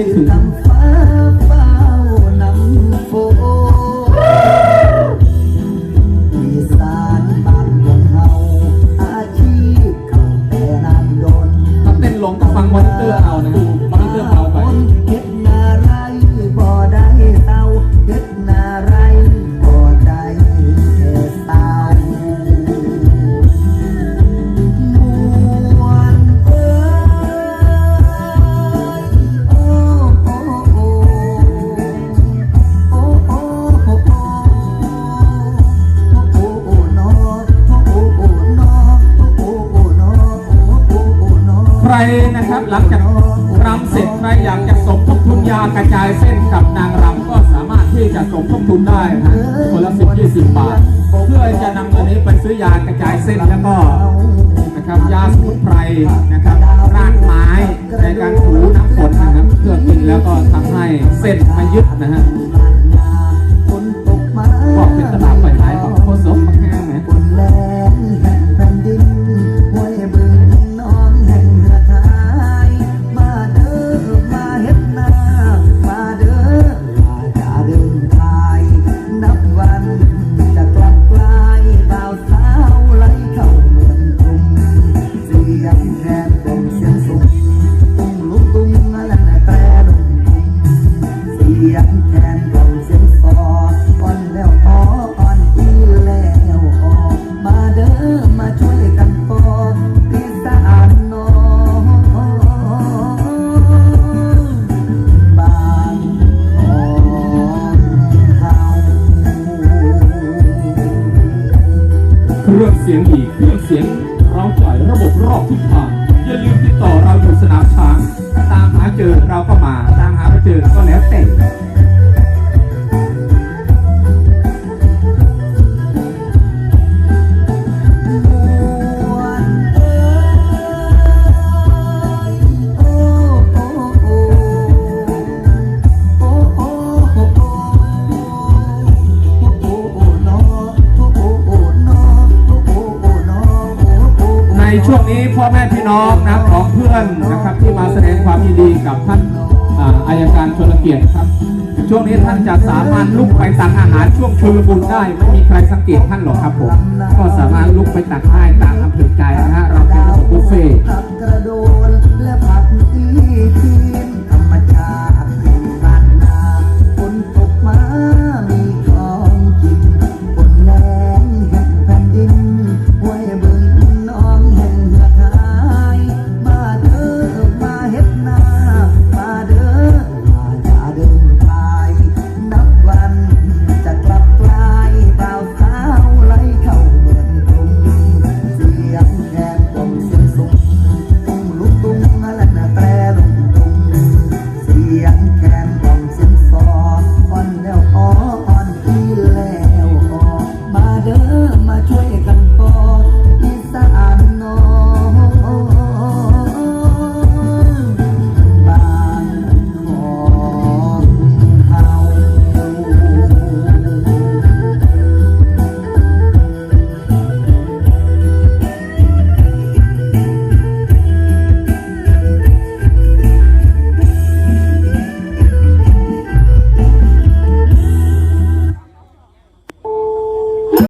ไม่ถึง รนะครับหลังจากรำเสร็จใครอยากจะสมทบทุนยากระจายเส้นกับนางรำก็สามารถที่จะสมทบทุนได้นะคนละสิบยี่สิบบาท เพื่อจะนำเงินนี้ไปซื้อยากระจายเส้นแล้วก็นะครับยาสมุนไพรนะครับรากไม้ในการถูน้ำฝนนะครับเพื่อกินแล้วก็ทำให้เส้นไม่ยึดนะฮะ นน้องบ้านของเฮาเครื่องเสียงอีกเครื่องเสียงเราจ่ายระบบรอบทิศทางอย่าลืมติดต่อเราอยู่สนามช้าง ตามหาเจอเราก็มา ตามหาไม่เจอก็แล้วแต่ ช่วงนี้พ่อแม่พี่น้องนะของเพื่อนนะครับที่มาแสดงความยินดีกับท่านอาอายการชนเกียรติครับ ช่วงนี้ท่านจะสามารถลุกไปตักอาหารช่วงชุลมุนได้ไม่มีใครสังเกตท่านหรอกครับผมก็สามารถลุกไปตักได้ตามอำเภอใจนะฮะเราเป็นระบบบุฟเฟ่